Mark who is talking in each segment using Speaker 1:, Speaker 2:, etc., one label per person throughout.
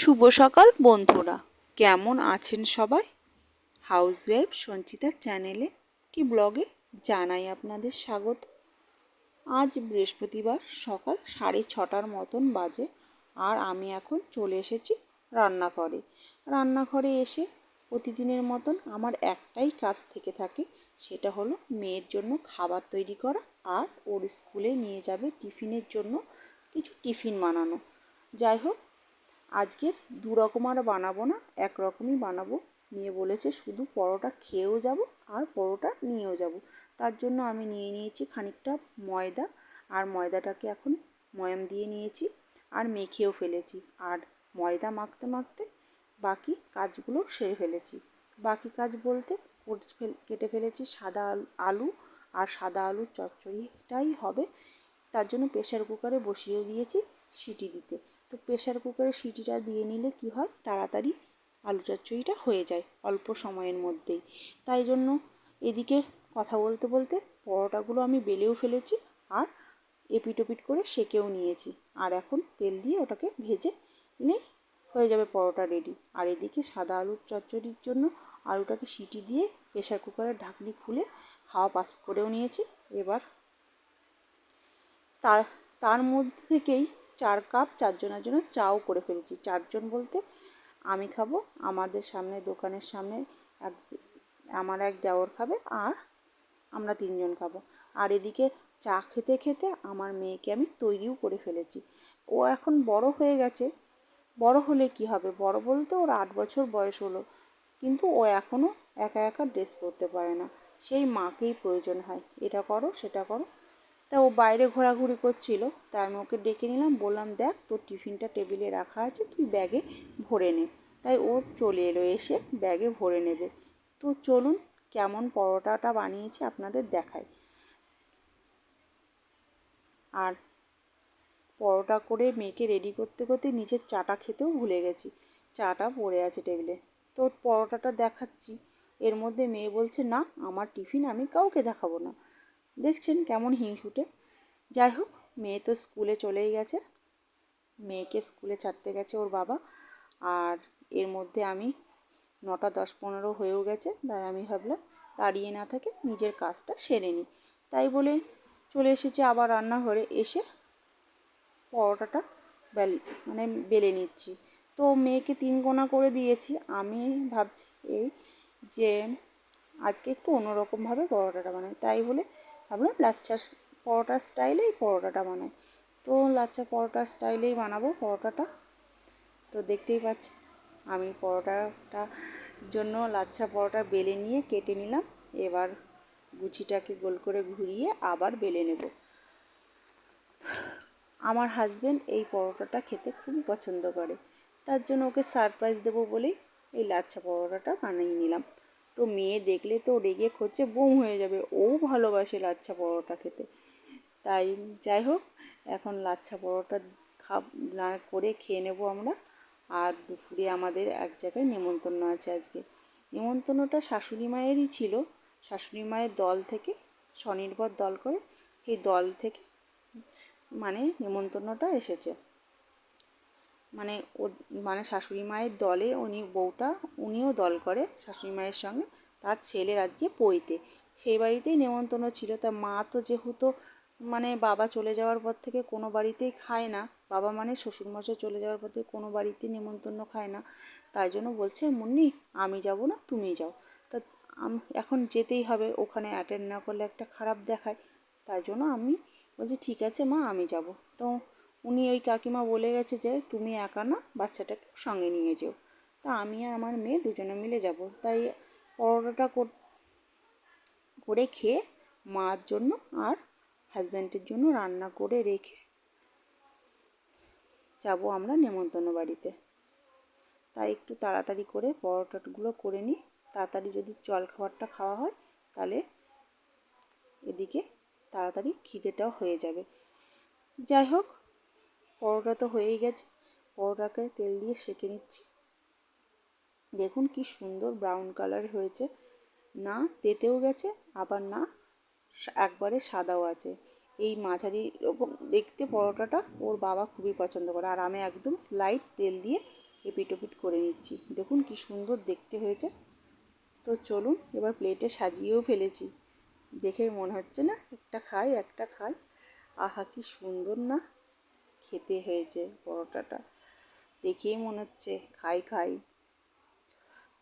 Speaker 1: শুভ সকাল, বন্ধুরা। কেমন আছেন সবাই? হাউস ওয়াইফ সঞ্চিতার চ্যানেলে কি ব্লগে জানাই আপনাদের স্বাগত। আজ বৃহস্পতিবার সকাল সাড়ে ছটার মতন বাজে আর আমি এখন চলে এসেছি রান্নাঘরে। রান্নাঘরে এসে প্রতিদিনের মতন আমার একটাই কাজ থেকে থাকে, সেটা হলো মেয়ের জন্য খাবার তৈরি করা আর ওর স্কুলে নিয়ে যাবে টিফিনের জন্য কিছু টিফিন বানানো। যাই হোক আজকে দু রকম আর বানাবো না, এক রকমই বানাবো। মেয়ে বলেছে শুধু পরোটা খেয়েও যাব আর পরোটা নিয়েও যাব। তার জন্য আমি নিয়ে নিয়েছি খানিকটা ময়দা আর ময়দাটাকে এখন ময়াম দিয়ে নিয়েছি আর মেখেও ফেলেছি। আর ময়দা মাখতে মাখতে বাকি কাজগুলো সেরে ফেলেছি। বাকি কাজ বলতে কেটে ফেলেছি সাদা আলু- আলু আর সাদা আলুর চচ্চড়িটাই হবে। তার জন্য প্রেশার কুকারে বসিয়ে দিয়েছি সিটি দিতে। তো প্রেশার কুকারে সিটিটা দিয়ে নিলে কি হয়? তাড়াতাড়ি আলু চচ্চড়িটা হয়ে যায় অল্প সময়ের মধ্যেই। তাই জন্য এদিকে কথা বলতে বলতে পরোটাগুলো আমি বেলেও ফেলেছি আর এপিট ওপিট করে সেকেও নিয়েছি। আর এখন তেল দিয়ে ওটাকে ভেজে নিলে হয়ে যাবে পরোটা রেডি আর এদিকে সাদা আলুর চচ্চড়ির জন্য আলুটাকে সিটি দিয়ে প্রেশার কুকারের ঢাকনি খুলে হাওয়া পাস করেও নিয়েছি। এবার তার তার মধ্যে থেকেই চার কাপ চারজনের জন্য চাও করে ফেলেছি। চারজন বলতে আমি খাব, আমাদের সামনে, দোকানের সামনে এক, আমার এক দেওর খাবে আর আমরা তিনজন খাব। আর এদিকে চা খেতে খেতে আমার মেয়েকে আমি তৈরিও করে ফেলেছি। ও এখন বড় হয়ে গেছে। বড় হলে কি হবে? বড় বলতে ওর আট বছর বয়স হলো, কিন্তু ও এখনও একা একা ড্রেস পরতে পারে না। সেই মাকেই প্রয়োজন হয়। এটা করো, সেটা করো। তা ও বাইরে ঘোরাঘুরি করছিল। তাই আমি ওকে ডেকে নিলাম, বললাম, দেখ, তোর টিফিনটা টেবিলে রাখা আছে, তুই ব্যাগে ভরে নে। তাই ও চলে এলো, এসে ব্যাগে ভরে নেবে। তো চলুন, কেমন পরোটাটা বানিয়েছি আপনাদের দেখাই। আর পরোটা করে মেয়েকে রেডি করতে করতে নিজের চাটা খেতেও ভুলে গেছি। চাটা পড়ে আছে টেবিলে। তো পরোটাটা দেখাচ্ছি। এর মধ্যে মেয়ে বলছে, না, আমার টিফিন আমি কাউকে দেখাবো না। দেখছেন কেমন হিংসুটে। যাই হোক, মেয়ে তো স্কুলে চলেই গেছে। মেয়েকে স্কুলে ছাড়তে গেছে ওর বাবা। আর এর মধ্যে আমি নটা দশ পনেরো হয়েও গেছে, তাই আমি ভাবলাম দাঁড়িয়ে না থেকে নিজের কাজটা সেরে নিই। তাই বলে চলে এসেছি আবার রান্নাঘরে এসে পরোটাটা বেল মানে বেলে নিচ্ছি। তো মেয়েকে তিন কোনা করে দিয়েছি। আমি ভাবছি এই যে আজকে একটু অন্যরকমভাবে পরোটাটা বানাই। তাই বলে ভাবলাম লাচ্ছা পরোটার স্টাইলেই পরোটাটা বানাই। তো লাচ্ছা পরোটার স্টাইলেই বানাবো পরোটাটা। তো দেখতেই পাচ্ছি আমি পরোটাটা জন্য লাচ্ছা পরোটা বেলে নিয়ে কেটে নিলাম। এবার গুছিটাকে গোল করে ঘুরিয়ে আবার বেলে নেব। আমার হাজব্যান্ড এই পরোটাটা খেতে খুবই পছন্দ করে। তার জন্য ওকে সারপ্রাইজ দেবো বলেই এই লাচ্ছা পরোটাটা বানিয়ে নিলাম। তো মেয়ে দেখলে তো রেগে খোঁচে বোম হয়ে যাবে। ও ভালোবাসে লাচ্ছা পরোটা খেতে। তাই যাই হোক, এখন লাচ্ছা পরোটা খাব, না করে খেয়ে নেব আমরা। আর দুপুরে আমাদের এক জায়গায় নেমন্তন্ন আছে আজকে। নেমন্তন্নটা শাশুড়ি মায়েরই ছিল। শাশুড়ি মায়ের দল থেকে, স্বনির্ভর দল করে, সেই দল থেকে মানে নেমন্তন্নটা এসেছে। মানে ও মানে শাশুড়ি মায়ের দলে উনি, বউটা উনিও দল করে শাশুড়ি মায়ের সঙ্গে তার ছেলের আজকে পইতে সেই বাড়িতেই নেমন্তন্ন ছিল। তা মা তো যেহেতু মানে বাবা চলে যাওয়ার পর থেকে কোনো বাড়িতেই খায় না, বাবা মানে শ্বশুরমশাই চলে যাওয়ার পর থেকে কোনো বাড়িতেই নেমন্তন্ন খায় না। তাই জন্য বলছে, মুন্নি, আমি যাব না, তুমি যাও। তা এখন যেতেই হবে, ওখানে অ্যাটেন্ড না করলে একটা খারাপ দেখায়। তাই জন্য আমি বলছি, ঠিক আছে মা, আমি যাব। তো উনি ওই কাকিমা বলে গেছে যে, তুমি একা না, বাচ্চাটাকে সঙ্গে নিয়ে যেও। তা আমি আর আমার মেয়ে দুজনে মিলে যাব। তাই পরোটাটা করে খেয়ে মার জন্য আর হাজব্যান্ডের জন্য রান্না করে রেখে যাব আমরা নেমন্তন্ন বাড়িতে। তাই একটু তাড়াতাড়ি করে পরোটাগুলো করে নিই। তাড়াতাড়ি যদি জল খাবারটা খাওয়া হয়, তাহলে এদিকে তাড়াতাড়ি খিদেটাও হয়ে যাবে। যাই হোক পরোটা তো হয়েই গেছে। পরোটাকে তেল দিয়ে সেঁকে নিচ্ছি। দেখুন কি সুন্দর ব্রাউন কালার হয়েছে। না তেতেও গেছে, আবার না একবারে সাদাও আছে। এই মাঝারি রকম দেখতে পরোটাটা ওর বাবা খুবই পছন্দ করে। আর আমি একদম স্লাইট তেল দিয়ে এপিটোপিট করে নিচ্ছি। দেখুন কি সুন্দর দেখতে হয়েছে। তো চলুন এবার প্লেটে সাজিয়েও ফেলেছি। দেখে মনে হচ্ছে না, একটা খাই একটা খাই। আহা, কি সুন্দর না। খেতে হয়েছে পরোটাটা। দেখেই মনে হচ্ছে খাই খাই।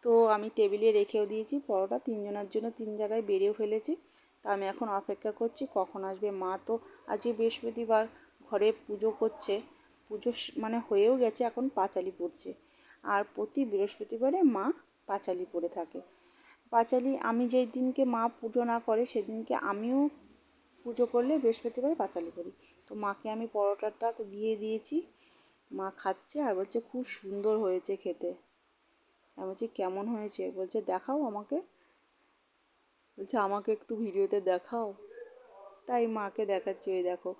Speaker 1: তো আমি টেবিলে রেখেও দিয়েছি পরোটা, তিনজনের জন্য তিন জায়গায় বেড়েও ফেলেছি। তা আমি এখন অপেক্ষা করছি কখন আসবে মা। তো আজকে বৃহস্পতিবার ঘরে পুজো করছে। পুজো মানে হয়েও গেছে, এখন পাঁচালি পড়ছে। আর প্রতি বৃহস্পতিবারে মা পাঁচালি পড়ে থাকে। পাঁচালি আমি যেই দিনকে মা পুজো না করে, সেদিনকে আমিও পুজো করলে বৃহস্পতিবার পাঁচালি করি তো মাকে আমি পরোটাটা তো দিয়ে দিয়েছি। মা খাচ্ছে আর বলছে, খুব সুন্দর হয়েছে খেতে। আমি বলছি, কেমন হয়েছে? বলছে, দেখাও আমাকে। বলছে, আমাকে একটু ভিডিওতে দেখাও। তাই মাকে দেখাচ্ছি ওই দেখো,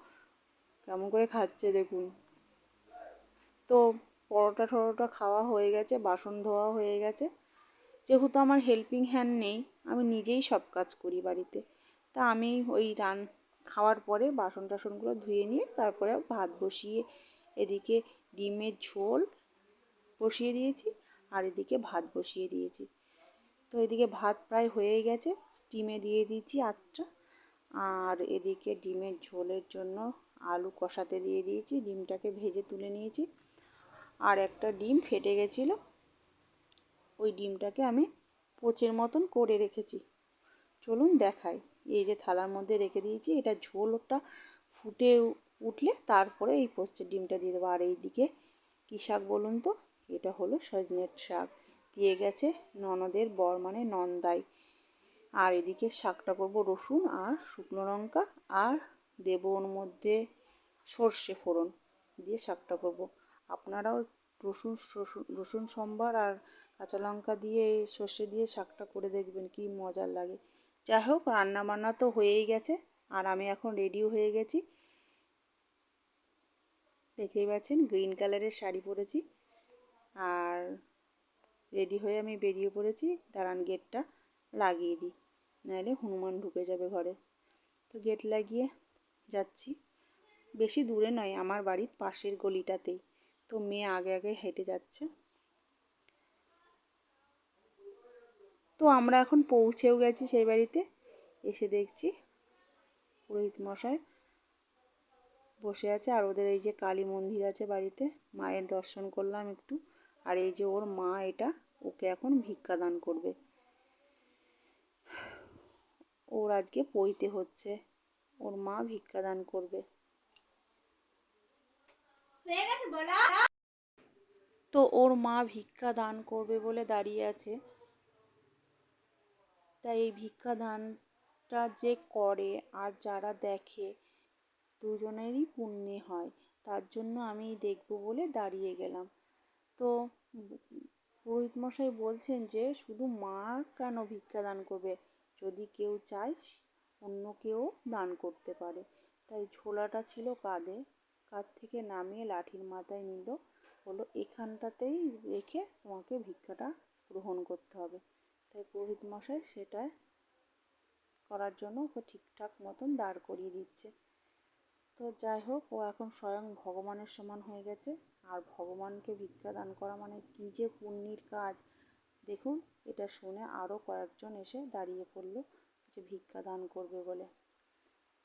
Speaker 1: কেমন করে খাচ্ছে, দেখুন। তো পরোটা ঠরোটা খাওয়া হয়ে গেছে, বাসন ধোয়া হয়ে গেছে। যেহেতু আমার হেল্পিং হ্যান্ড নেই, আমি নিজেই সব কাজ করি বাড়িতে। তা আমি ওই রান খাওয়ার পরে বাসন টাসনগুলো ধুয়ে নিয়ে তারপরে ভাত বসিয়ে এদিকে ডিমের ঝোল বসিয়ে দিয়েছি আর এদিকে ভাত বসিয়ে দিয়েছি। তো এদিকে ভাত প্রায় হয়ে গেছে, স্টিমে দিয়ে দিয়েছি আটটা আর এদিকে ডিমের ঝোলের জন্য আলু কষাতে দিয়ে দিয়েছি, ডিমটাকে ভেজে তুলে নিয়েছি। আর একটা ডিম ফেটে গেছিল, ওই ডিমটাকে আমি পোচের মতন করে রেখেছি। চলুন দেখাই। এই যে থালার মধ্যে রেখে দিয়েছি, এটা ঝোলটা ফুটে উঠলে তারপরে এই পোস্টের ডিমটা দিয়ে দেবো। আর এইদিকে কী শাক বলুন তো? এটা হলো সজনের শাক। দিয়ে গেছে ননদের বর মানে নন্দাই। আর এদিকে শাকটা করব রসুন আর শুকনো লঙ্কা আর দেব ওর মধ্যে সর্ষে ফোড়ন দিয়ে শাকটা করব। আপনারাও রসুন রসুন রসুন সম্বার আর কাঁচা লঙ্কা দিয়ে সর্ষে দিয়ে শাকটা করে দেখবেন, কি মজার লাগে। যাই হোক রান্না বান্না তো হয়েই গেছে, আর আমি এখন রেডিও হয়ে গেছি। দেখতেই পাচ্ছেন গ্রিন কালারের শাড়ি পরেছি, আর রেডি হয়ে আমি বেরিয়ে পড়েছি। দাঁড়ান গেটটা লাগিয়ে দিই, নাহলে হনুমান ঢুকে যাবে ঘরে। তো গেট লাগিয়ে যাচ্ছি। বেশি দূরে নয়, আমার বাড়ির পাশের গলিটাতেই। তো মেয়ে আগে আগে হেঁটে যাচ্ছে। তো আমরা এখন পৌঁছেও গেছি সেই বাড়িতে। এসে দেখছি পুরোহিত মশাই বসে আছে আর ওদের এই যে কালী মন্দির আছে বাড়িতে মায়ের দর্শন করলাম একটু। আর এই যে ওর মা এটা ওকে এখন ভিক্ষা দান করবে। ওর আজকে পইতে হচ্ছে। ওর মা ভিক্ষা দান করবে। তো ওর মা ভিক্ষা দান করবে বলে দাঁড়িয়ে আছে। তাই এই ভিক্ষা দানটা যে করে আর যারা দেখে দুজনেরই পুণ্যে হয়, তার জন্য আমি দেখব বলে দাঁড়িয়ে গেলাম। তো পুরোহিত মশাই বলছেন যে, শুধু মা কেন ভিক্ষা দান করবে? যদি কেউ চায়, অন্য কেউ দান করতে পারে। তাই ঝোলাটা ছিল কাঁধে, কাঁধ থেকে নামিয়ে লাঠির মাথায় নিল। বলল, এখানটাতেই রেখে তোমাকে ভিক্ষাটা গ্রহণ করতে হবে। তাই পুরোহিত মশাই সেটা করার জন্য ওকে ঠিকঠাক মতন দাঁড় করিয়ে দিচ্ছে। তো যাই হোক, ও এখন স্বয়ং ভগবানের সমান হয়ে গেছে। আর ভগবানকে ভিক্ষা দান করা মানে কী যে পুণ্যির কাজ। দেখুন, এটা শুনে আরও কয়েকজন এসে দাঁড়িয়ে পড়ল যে ভিক্ষা দান করবে বলে।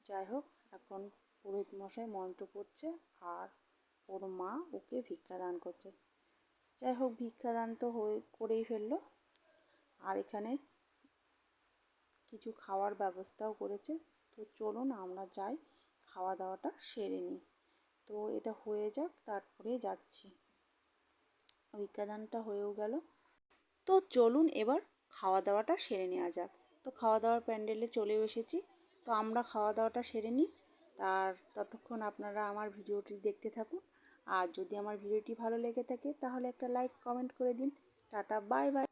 Speaker 1: যাই হোক, এখন পুরোহিত মশাই মন্ত্র পড়ছে আর ওর মা ওকে ভিক্ষা দান করছে। যাই হোক, ভিক্ষা দান তো হয়ে করেই ফেলল। আর এখানে কিছু খাওয়ার ব্যবস্থাও করেছে। তো চলুন আমরা যাই খাওয়া দাওয়াটা সেরে নিই। তো এটা হয়ে যাক, তারপরে যাচ্ছি। ভিক্ষাদানটা হয়েও গেল। তো চলুন এবার খাওয়া দাওয়াটা সেরে নেওয়া যাক। তো খাওয়া দাওয়ার প্যান্ডেলে চলেও এসেছি। তো আমরা খাওয়া দাওয়াটা সেরে নিই। তার ততক্ষণ আপনারা আমার ভিডিওটি দেখতে থাকুন। আর যদি আমার ভিডিওটি ভালো লেগে থাকে, তাহলে একটা লাইক, কমেন্ট করে দিন। Tata, bye bye.